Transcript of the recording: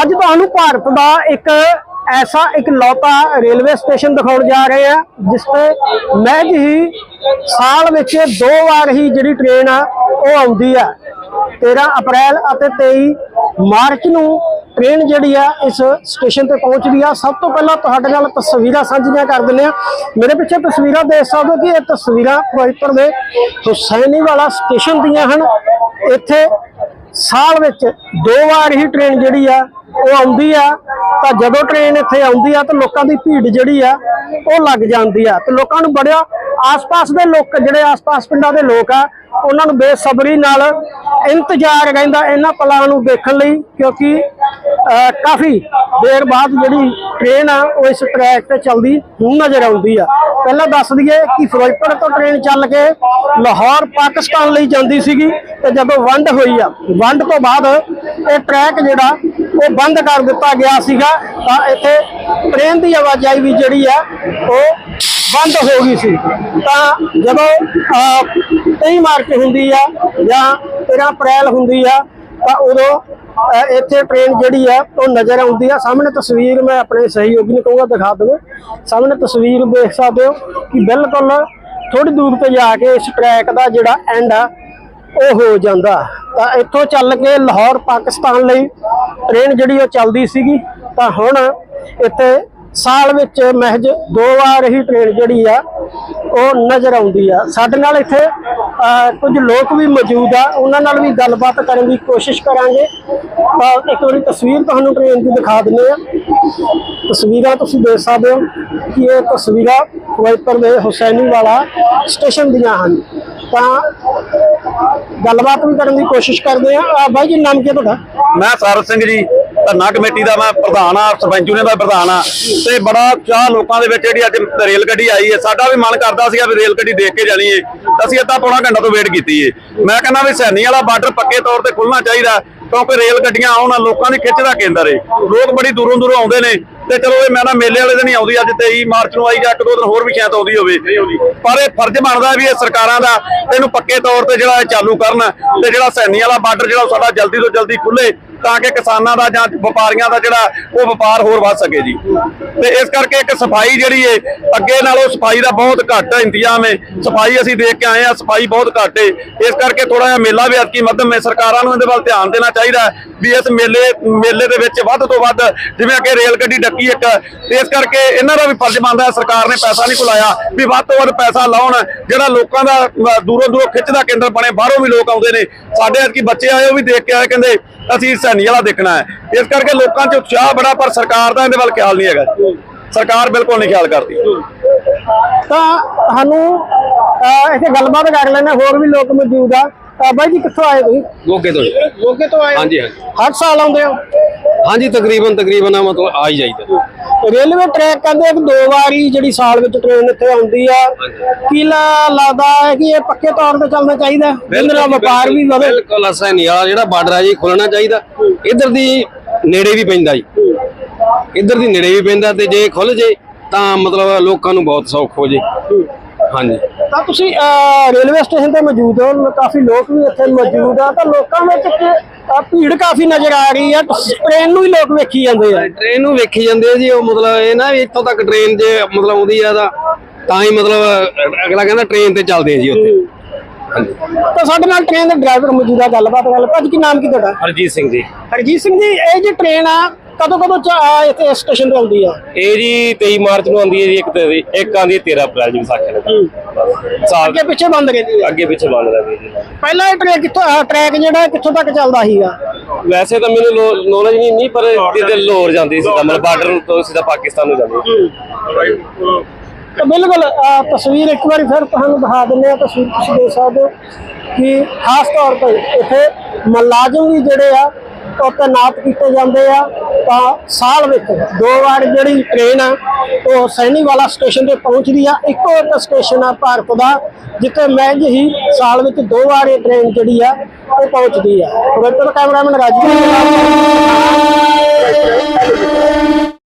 ਅੱਜ ਤੁਹਾਨੂੰ ਭਾਰਤ ਦਾ ਇੱਕ ਐਸਾ ਇੱਕ ਲੌਤਾ ਰੇਲਵੇ ਸਟੇਸ਼ਨ ਦਿਖਾਉਣ ਜਾ ਰਹੇ ਆ, ਜਿਸ ਤੇ ਮਹਿਜ ਹੀ ਸਾਲ ਵਿੱਚ ਦੋ ਵਾਰ ਹੀ ਜਿਹੜੀ ਟ੍ਰੇਨ ਆ, ਉਹ ਆਉਂਦੀ ਆ। 13 ਅਪ੍ਰੈਲ ਅਤੇ 23 ਮਾਰਚ ਨੂੰ ਟ੍ਰੇਨ ਜਿਹੜੀ ਆ, ਇਸ ਸਟੇਸ਼ਨ ਤੇ ਪਹੁੰਚਦੀ ਆ। ਸਭ ਤੋਂ ਪਹਿਲਾਂ ਤੁਹਾਡੇ ਨਾਲ ਤਸਵੀਰਾਂ ਸਾਂਝੀਆਂ ਕਰ ਦਿੰਦੇ ਆ। ਮੇਰੇ ਪਿੱਛੇ ਤਸਵੀਰਾਂ ਦੇਖ ਸਕਦੇ ਹੋ ਕਿ ਇਹ ਤਸਵੀਰਾਂ ਫਿਰੋਜ਼ਪੁਰ ਦੇ ਹੁਸੈਨੀ ਵਾਲਾ ਸਟੇਸ਼ਨ ਦੀਆਂ ਹਨ। ਇੱਥੇ ਸਾਲ ਵਿੱਚ ਦੋ ਵਾਰ ਹੀ ਟ੍ਰੇਨ ਜਿਹੜੀ ਆ, ਉਹ ਆਉਂਦੀ ਆ। ਤਾਂ ਜਦੋਂ ਟ੍ਰੇਨ ਇੱਥੇ ਆਉਂਦੀ ਆ, ਤਾਂ ਲੋਕਾਂ ਦੀ ਭੀੜ ਜਿਹੜੀ ਆ, ਉਹ ਲੱਗ ਜਾਂਦੀ ਆ। ਤੇ ਲੋਕਾਂ ਨੂੰ ਬੜਿਆ ਆਸ-ਪਾਸ ਦੇ ਲੋਕ, ਜਿਹੜੇ ਆਸ-ਪਾਸ ਪਿੰਡਾਂ ਦੇ ਲੋਕ ਆ, ਉਹਨਾਂ ਨੂੰ ਬੇਸਬਰੀ ਨਾਲ ਇੰਤਜ਼ਾਰ ਰਹਿੰਦਾ ਇਹਨਾਂ ਪਲਾਂ ਨੂੰ ਦੇਖਣ ਲਈ, ਕਿਉਂਕਿ ਕਾਫੀ ਦੇਰ ਬਾਅਦ ਜਿਹੜੀ ਟ੍ਰੇਨ ਆ ਉਹ ਇਸ ਟਰੈਕ ਤੇ ਚੱਲਦੀ ਹੁਣ ਨਜ਼ਰ ਆਉਂਦੀ ਆ। ਪਹਿਲਾਂ ਦੱਸ ਦਈਏ ਕਿ ਫਿਰੋਜ਼ਪੁਰ ਤੋਂ ਟ੍ਰੇਨ ਚੱਲ ਕੇ ਲਾਹੌਰ ਪਾਕਿਸਤਾਨ ਲਈ ਜਾਂਦੀ ਸੀਗੀ ਤੇ ਜਦੋਂ ਵੰਡ ਹੋਈ ਆ ਵੰਡ ਤੋਂ ਬਾਅਦ ਇਹ ਟਰੈਕ ਜਿਹੜਾ ਉਹ ਬੰਦ ਕਰ ਦਿੱਤਾ ਗਿਆ ਸੀਗਾ। ਤਾਂ ਇੱਥੇ ਟ੍ਰੇਨ ਦੀ ਆਵਾਜਾਈ ਵੀ ਜਿਹੜੀ ਆ ਉਹ ਬੰਦ ਹੋ ਗਈ ਸੀ। ਤਾਂ ਜਦੋਂ ਅਹ, 23 ਮਾਰਚ ਹੁੰਦੀ ਆ ਜਾਂ 13 ਅਪ੍ਰੈਲ ਹੁੰਦੀ ਆ ਤਾਂ ਉਦੋਂ ਇੱਥੇ ਟ੍ਰੇਨ ਜਿਹੜੀ ਆ, ਉਹ ਨਜ਼ਰ ਆਉਂਦੀ ਆ। ਸਾਹਮਣੇ ਤਸਵੀਰ ਮੈਂ ਆਪਣੇ ਸਹਿਯੋਗੀ ਨੂੰ ਕਹੂੰਗਾ, ਦਿਖਾ ਦੇਵੇ। ਸਾਹਮਣੇ ਤਸਵੀਰ ਦੇਖ ਸਕਦੇ ਹੋ ਕਿ ਬਿਲਕੁਲ ਥੋੜੀ ਦੂਰ ਤੇ ਜਾ ਕੇ ਇਸ ਟਰੈਕ ਦਾ ਜਿਹੜਾ ਐਂਡ ਆ, ਉਹ ਹੋ ਜਾਂਦਾ। ਤਾਂ ਇੱਥੋਂ ਚੱਲ ਕੇ ਲਾਹੌਰ, ਪਾਕਿਸਤਾਨ ਲਈ ਟ੍ਰੇਨ ਜਿਹੜੀ ਉਹ ਚੱਲਦੀ ਸੀਗੀ। ਤਾਂ ਹੁਣ ਇੱਥੇ ਸਾਲ ਵਿੱਚ ਮਹਿਜ ਦੋ ਵਾਰ ਹੀ ਟ੍ਰੇਨ ਜਿਹੜੀ ਆ, ਉਹ ਨਜ਼ਰ ਆਉਂਦੀ ਆ। ਸਾਡੇ ਨਾਲ ਇੱਥੇ ਕੁਝ ਲੋਕ ਵੀ ਮੌਜੂਦ ਆ। ਉਹਨਾਂ ਨਾਲ ਵੀ ਗੱਲਬਾਤ ਕਰਨ ਦੀ ਕੋਸ਼ਿਸ਼ ਕਰਾਂਗੇ। ਤਾਂ ਇੱਕ ਵਾਰੀ ਤਸਵੀਰ ਤੁਹਾਨੂੰ ਟ੍ਰੇਨ ਦੀ ਦਿਖਾ ਦਿੰਦੇ ਆ। ਤਸਵੀਰਾਂ ਤੁਸੀਂ ਦੇਖ ਸਕਦੇ ਹੋ ਕਿ ਇਹ ਤਸਵੀਰਾਂ ਫਿਰੋਜ਼ਪੁਰ ਦੇ ਹੁਸੈਨੀ ਵਾਲਾ ਸਟੇਸ਼ਨ ਦੀਆਂ ਹਨ। ਤਾਂ ਗੱਲਬਾਤ ਵੀ ਕਰਨ ਦੀ ਕੋਸ਼ਿਸ਼ ਕਰਦੇ ਆ। ਬਾਈ ਜੀ, ਨਾਮ ਕੀ ਹੈ ਤੁਹਾਡਾ? ਮੈਂ ਸਰਤ ਸਿੰਘ ਜੀ। ਧਰਨਾ ਕਮੇਟੀ ਦਾ ਮੈਂ ਪ੍ਰਧਾਨ ਆ ਸਰਪੰਚ ਨੇ ਦਾ ਪ੍ਰਧਾਨ ਆ। ਤੇ ਬੜਾ ਚਾਹ ਲੋਕਾਂ ਦੇ ਵਿੱਚ ਜਿਹੜੀ ਅੱਜ ਰੇਲ ਗੱਡੀ ਆਈ ਹੈ ਸਾਡਾ ਵੀ ਮਨ ਕਰਦਾ ਸੀਗਾ ਵੀ ਰੇਲ ਗੱਡੀ ਦੇਖ ਕੇ ਜਾਣੀ ਏ। ਅਸੀਂ ਅੱਧਾ ਪੌਣਾ ਘੰਟਾ ਤੋਂ ਵੇਟ ਕੀਤੀ ਏ। ਮੈਂ ਕਹਿੰਦਾ ਵੀ ਸੈਣੀ ਵਾਲਾ ਬਾਰਡਰ ਪੱਕੇ ਤੌਰ ਤੇ ਖੁੱਲਣਾ ਚਾਹੀਦਾ ਕਿਉਂਕਿ ਰੇਲ ਗੱਡੀਆਂ ਆਉਣ ਲੋਕਾਂ ਦੀ ਖਿੱਚ ਦਾ ਕੇਂਦਰ ਏ। ਲੋਕ ਬੜੀ ਦੂਰੋਂ ਦੂਰੋਂ ਆਉਂਦੇ ਨੇ। ਤੇ ਚਲੋ ਇਹ ਮੈਂ ਨਾ ਮੇਲੇ ਵਾਲੇ ਦਿਨ ਹੀ ਆਉਂਦੀ ਅੱਜ 23 ਮਾਰਚ ਨੂੰ ਆਈ ਜਾਂ ਇੱਕ ਦੋ ਦਿਨ ਹੋਰ ਵੀ ਸ਼ਾਇਦ ਆਉਂਦੀ ਹੋਵੇ। ਪਰ ਇਹ ਫਰਜ਼ ਬਣਦਾ ਵੀ ਇਹ ਸਰਕਾਰਾਂ ਦਾ ਇਹਨੂੰ ਪੱਕੇ ਤੌਰ ਤੇ ਜਿਹੜਾ ਚਾਲੂ ਕਰਨ ਤੇ ਜਿਹੜਾ ਸੈਣੀ ਵਾਲਾ ਬਾਰਡਰ ਜਿਹੜਾ ਸਾਡਾ ਜਲਦੀ ਤੋਂ ਜਲਦੀ ਖੁੱਲੇ। ਤਾਂ ਕਿ ਕਿਸਾਨਾਂ ਦਾ ਜਾਂ ਵਪਾਰੀਆਂ ਦਾ ਜਿਹੜਾ ਉਹ ਵਪਾਰ ਹੋਰ ਵੱਧ ਸਕੇ ਜੀ। ਤੇ ਇਸ ਕਰਕੇ ਇੱਕ ਸਫ਼ਾਈ ਜਿਹੜੀ ਏ, ਅੱਗੇ ਨਾਲੋਂ ਸਫ਼ਾਈ ਦਾ ਬਹੁਤ ਘੱਟ ਇੰਤਜ਼ਾਮ ਏ। ਸਫ਼ਾਈ ਅਸੀਂ ਦੇਖ ਕੇ ਆਏ ਆ, ਸਫ਼ਾਈ ਬਹੁਤ ਘੱਟ ਏ। ਇਸ ਕਰਕੇ ਥੋੜਾ ਜਿਹਾ ਮੇਲਾ ਵੀ ਅਤਕੀ ਮੱਧਮ ਹੈ ਸਰਕਾਰਾਂ ਨੂੰ ਇਹਦੇ ਵੱਲ ਧਿਆਨ ਦੇਣਾ ਚਾਹੀਦਾ ਵੀ ਇਸ ਮੇਲੇ ਮੇਲੇ ਦੇ ਵਿੱਚ ਵੱਧ ਤੋਂ ਵੱਧ ਜਿਵੇਂ ਕਿ ਰੇਲ ਗੱਡੀ ਡੱਕੀ ਇੱਕ, ਤੇ ਇਸ ਕਰਕੇ ਇਹਨਾਂ ਦਾ ਵੀ ਫਰਜ਼ ਬਣਦਾ ਸਰਕਾਰ ਨੇ ਪੈਸਾ ਨਹੀਂ ਕੁਲਾਇਆ ਵੀ ਵੱਧ ਤੋਂ ਵੱਧ ਪੈਸਾ ਲਾਉਣ। ਜਿਹੜਾ ਲੋਕਾਂ ਦਾ ਦੂਰੋਂ ਦੂਰੋਂ ਖਿੱਚ ਦਾ ਕੇਂਦਰ ਬਣੇ, ਬਾਹਰੋਂ ਵੀ ਲੋਕ ਆਉਂਦੇ ਨੇ। ਸਾਡੇ ਅੱਜ ਕੀ ਬੱਚੇ ਆਏ, ਉਹ ਵੀ ਦੇਖ ਕੇ ਆਏ, ਕਹਿੰਦੇ ਅਸੀਂ ਸੈਣੀ ਵਾਲਾ ਦੇਖਣਾ ਹੈ। ਇਸ ਕਰਕੇ ਲੋਕਾਂ 'ਚ ਉਤਸ਼ਾਹ ਬੜਾ ਪਰ ਸਰਕਾਰ ਦਾ ਇਹਦੇ ਵੱਲ ਖਿਆਲ ਨਹੀਂ ਹੈਗਾ। ਸਰਕਾਰ ਬਿਲਕੁਲ ਨਹੀਂ ਖਿਆਲ ਕਰਦੀ। ਤਾਂ ਸਾਨੂੰ ਇੱਥੇ ਗੱਲਬਾਤ ਕਰ ਲੈਣਾ ਹੋਰ ਵੀ ਲੋਕ ਮੌਜੂਦ ਆ। ਬਾਈ ਜੀ ਕਿੱਥੋਂ ਆਏ ਤੁਸੀਂ? ਮੋਗੇ ਤੋਂ। ਮੋਗੇ ਤੋਂ ਆਏ ਹੋ? ਹਾਂਜੀ ਹਾਂਜੀ। ਹਰ ਸਾਲ ਆਉਂਦੇ ਹੋ? ਹਾਂਜੀ ਤਕਰੀਬਨ ਤਕਰੀਬਨ ਆ ਮਤਲਬ ਆ ਹੀ ਜਾਈਦਾ। ਰੇਲਵੇ ਟਰੈਕ ਕਹਿੰਦੇ ਕਿ ਦੋ ਵਾਰੀ ਜਿਹੜੀ ਸਾਲ ਵਿੱਚ ਟ੍ਰੇਨ ਇੱਥੇ ਆਉਂਦੀ ਆ। ਕੀ ਲੱਗਦਾ ਹੈ ਕਿ ਇਹ ਪੱਕੇ ਤੌਰ ਤੇ ਚੱਲਣਾ ਚਾਹੀਦਾ? ਇਹਦੇ ਨਾਲ ਵਪਾਰ ਵੀ ਵਧੇ। ਬਿਲਕੁਲ ਅਸੈਨੀ ਵਾਲਾ ਜਿਹੜਾ ਬਾਰਡਰ ਆ ਜੀ ਖੁੱਲਣਾ ਚਾਹੀਦਾ। ਇੱਧਰ ਦੀ ਨੇੜੇ ਵੀ ਪੈਂਦਾ ਜੀ। ਇੱਧਰ ਦੀ ਨੇੜੇ ਵੀ ਪੈਂਦਾ ਤੇ ਜੇ ਖੁੱਲ ਜੇ ਤਾਂ ਮਤਲਬ ਲੋਕਾਂ ਨੂੰ ਬਹੁਤ ਸੌਖ ਹੋ ਜੇ। ਹਾਂਜੀ। ਤਾਂ ਤੁਸੀਂ ਰੇਲਵੇ ਸਟੇਸ਼ਨ ਤੇ ਮੌਜੂਦ ਹੋ ਕਾਫੀ ਲੋਕ ਵੀ ਇੱਥੇ ਮੌਜੂਦ ਆ ਤਾਂ ਲੋਕਾਂ ਵਿੱਚ ਇੱਕ, ਅਹ, ਭੀੜ ਕਾਫੀ ਨਜ਼ਰ ਆ ਰਹੀ ਆ ਟ੍ਰੇਨ ਨੂੰ ਹੀ ਲੋਕ ਵੇਖੀ ਜਾਂਦੇ ਆ। ਟ੍ਰੇਨ ਨੂੰ ਵੇਖੀ ਜਾਂਦੇ ਆ ਜੀ ਉਹ ਮਤਲਬ ਇਹ ਨਾ ਵੀ ਇੱਥੋਂ ਤੱਕ ਟ੍ਰੇਨ ਜੇ ਮਤਲਬ ਆਉਂਦੀ ਆ ਤਾਂ ਤਾਂ ਹੀ ਮਤਲਬ ਅਗਲਾ ਕਹਿੰਦਾ ਟ੍ਰੇਨ ਤੇ ਚੱਲਦੇ ਆ ਜੀ ਉੱਥੇ। ਹਾਂਜੀ। ਤਾਂ ਸਾਡੇ ਨਾਲ ਟ੍ਰੇਨ ਦੇ ਡਰਾਈਵਰ ਮੌਜੂਦ ਗੱਲਬਾਤ ਗੱਲ ਭਾਜੀ ਕੀ ਨਾਮ ਕੀ ਤੁਹਾਡਾ? ਹਰਜੀਤ ਸਿੰਘ ਜੀ। ਹਰਜੀਤ ਸਿੰਘ ਜੀ ਇਹ ਜੀ ਟ੍ਰੇਨ ਆ ਕਦੋਂ ਕਦੋਂ ਚ- ਅਹ, ਇੱਥੇ ਸਟੇਸ਼ਨ ਤੇ ਆਉਂਦੀ ਆ? ਇਹ ਜੀ 23 ਮਾਰਚ ਨੂੰ ਆਉਂਦੀ ਹੈ ਜੀ ਇੱਕ ਤੇ ਇੱਕ ਆਉਂਦੀ ਹੈ 13 ਅਪ੍ਰੈਲ ਜੀ ਵਿਸਾਖੀ ਨੂੰ। ਸਾਲ ਅੱਗੇ ਪਿੱਛੇ ਬੰਦ ਰਹਿੰਦੀ ਆ? ਅੱਗੇ ਪਿੱਛੇ ਬੰਦ ਰਹੀ ਜੀ। ਪਹਿਲਾਂ ਇਹ ਟ੍ਰੈਕ ਕਿੱਥੋਂ ਟਰੈਕ ਜਿਹੜਾ ਕਿੱਥੋਂ ਤੱਕ ਚੱਲਦਾ ਸੀਗਾ? ਵੈਸੇ ਤਾਂ ਮੈਨੂੰ ਨੌਲੇਜ ਨਹੀਂ ਨਹੀਂ ਪਰ ਜਿੱਦੇ ਲੋਰ ਜਾਂਦੀ ਸੀ ਤਾਂ ਮਤਲਬ ਬਾਰਡਰ ਤੋਂ ਸਿੱਧਾ ਪਾਕਿਸਤਾਨ ਨੂੰ ਜਾਂਦੀ ਤਾਂ ਬਿਲਕੁਲ ਅਹ, ਤਸਵੀਰ ਇੱਕ ਵਾਰੀ ਫਿਰ ਤੁਹਾਨੂੰ ਦਿਖਾ ਦਿੰਦੇ ਆ ਤਸਵੀਰ ਤੁਸੀਂ ਦੇਖ ਸਕਦੇ ਹੋ ਕਿ ਖਾਸ ਤੌਰ ਤੇ ਇੱਥੇ ਮੁਲਾਜ਼ਮ ਵੀ ਜਿਹੜੇ ਆ ਉਹ ਤੈਨਾਤ ਕੀਤੇ ਜਾਂਦੇ ਆ, ਤਾਂ ਸਾਲ ਵਿੱਚ ਦੋ ਵਾਰ ਜਿਹੜੀ ਟ੍ਰੇਨ ਆ, ਉਹ ਸੈਣੀ ਵਾਲਾ ਸਟੇਸ਼ਨ ਤੇ ਪਹੁੰਚਦੀ ਆ। ਇੱਕੋ ਇੱਕ ਸਟੇਸ਼ਨ ਆ ਭਾਰਤ ਦਾ, ਜਿੱਥੇ ਮਹਿਜ ਹੀ ਸਾਲ ਵਿੱਚ ਦੋ ਵਾਰ ਇਹ ਟ੍ਰੇਨ ਜਿਹੜੀ ਆ, ਉਹ ਪਹੁੰਚਦੀ ਆ। ਫਿਰੋਜ਼ਪੁਰ ਕੈਮਰਾਮੈਨ ਰਾਜੂ